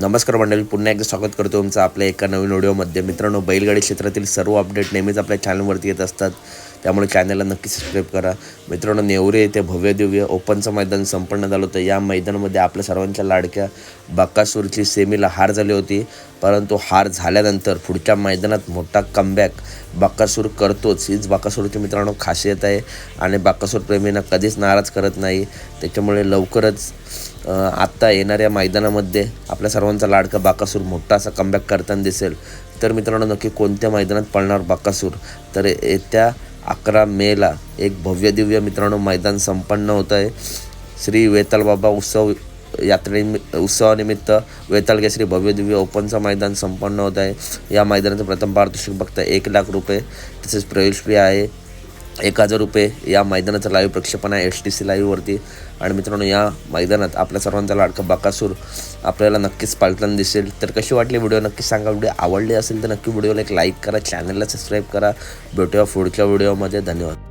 नमस्कार मंडळी पुन्हा एकदा स्वागत करतो तुमचं आपल्या एका नवीन व्हिडिओमध्ये मित्रांनो बैलगाडी क्षेत्रातील सर्व अपडेट नेहमीच आपल्या चॅनलवरती येत असतात. त्यामुळे चॅनलला नक्की सबस्क्राईब करा. मित्रांनो नेवरे येथे भव्य दिव्य ओपनचं मैदान संपन्न झालं होतं. या मैदानामध्ये आपल्या सर्वांच्या लाडक्या बाकासूरची सेमीला हार झाली होती. परंतु हार झाल्यानंतर पुढच्या मैदानात मोठा कमबॅक बाकासूर करतोच. हीच बाकासूरची मित्रांनो खासियत आहे. आणि बाकासूर प्रेमींना कधीच नाराज करत नाही. त्याच्यामुळे लवकरच आत्ता येणाऱ्या मैदानामध्ये आपल्या सर्वांचा लाडका बाकासूर मोठा असा कमबॅक करताना दिसेल. तर मित्रांनो नक्की कोणत्या मैदानात पळणार बाकासूर? तर येत्या अकरा मेला एक भव्य दिव्य मित्रांनो मैदान संपन्न होत आहे श्री वेताल बाबा उत्सव यात्रे उत्सवानिमित्त वेतालगे श्री भव्य दिव्य ओपनचं मैदान संपन्न होत आहे या मैदानाचं प्रथम पारितोषिक भक्त एक लाख रुपये. तसेच प्रवेश फी आहे. एक हजार रुपये या मैदानाचं लाईव्ह प्रक्षेपण आहे एस टी सी लाईव्हवरती आणि मित्रांनो या मैदानात आपल्या सर्वांचा लाडका बाकासूर आपल्याला नक्कीच पालताना दिसेल. तर कशी वाटली व्हिडिओ नक्की सांगा. व्हिडिओ आवडली असेल तर नक्की व्हिडिओला एक लाईक करा. चॅनलला सबस्क्राईब करा. भेटूया पुढच्या व्हिडिओमध्ये धन्यवाद.